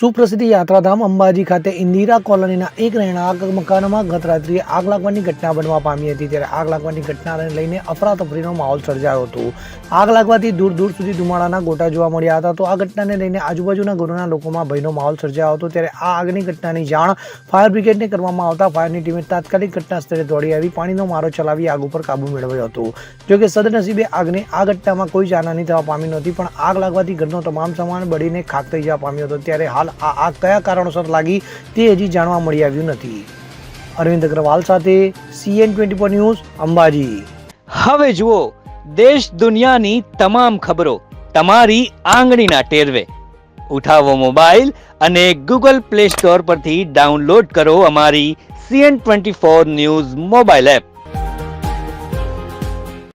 સુપ્રસિદ્ધ યાત્રાધામ અંબાજી ખાતે ઇન્દિરા કોલોનીના એક રહેણાંક મકાનમાં ગત રાત્રિએ આગ લાગવાની ઘટના બનવા પામી હતી. ત્યારે આગ લાગવાની ઘટનાને લઈને અફરાતફરીનો માહોલ સર્જાયો હતો. આગ લાગવાથી દૂર દૂર સુધી ધુમાડાના ગોટા જોવા મળ્યા હતા. તો આ ઘટનાને લઈને આજુબાજુના ઘરોના લોકોમાં ભયનો માહોલ સર્જાયો હતો. ત્યારે આ આગની ઘટનાની જાણ ફાયર બ્રિગેડને કરવામાં આવતા ફાયરની ટીમે તાત્કાલિક ઘટના સ્થળે દોડી આવી, પાણીનો મારો ચલાવી આગ ઉપર કાબુ મેળવ્યો હતો. જોકે સદનસીબે આગને આ ઘટનામાં કોઈ જાનહાની થવા પામી નહોતી, પણ આગ લાગવાથી ઘરનો તમામ સામાન બળીને ખાક થઈ જવા પામ્યો હતો. ત્યારે હાલ આ આગ કયા કારણોસર લાગી તે હજી જાણવા મળી આવ્યું નથી. અરવિંદ અગ્રવાલ સાથે CN twenty four news, Ambaji. હવે જુઓ, દેશ દુનિયાની તમામ ખબરો તમારી આંગળીના ટેરવે. ઉઠાવો મોબાઈલ અને ગૂગલ પ્લે સ્ટોર પરથી ડાઉનલોડ કરો અમારી CN twenty four news mobile app.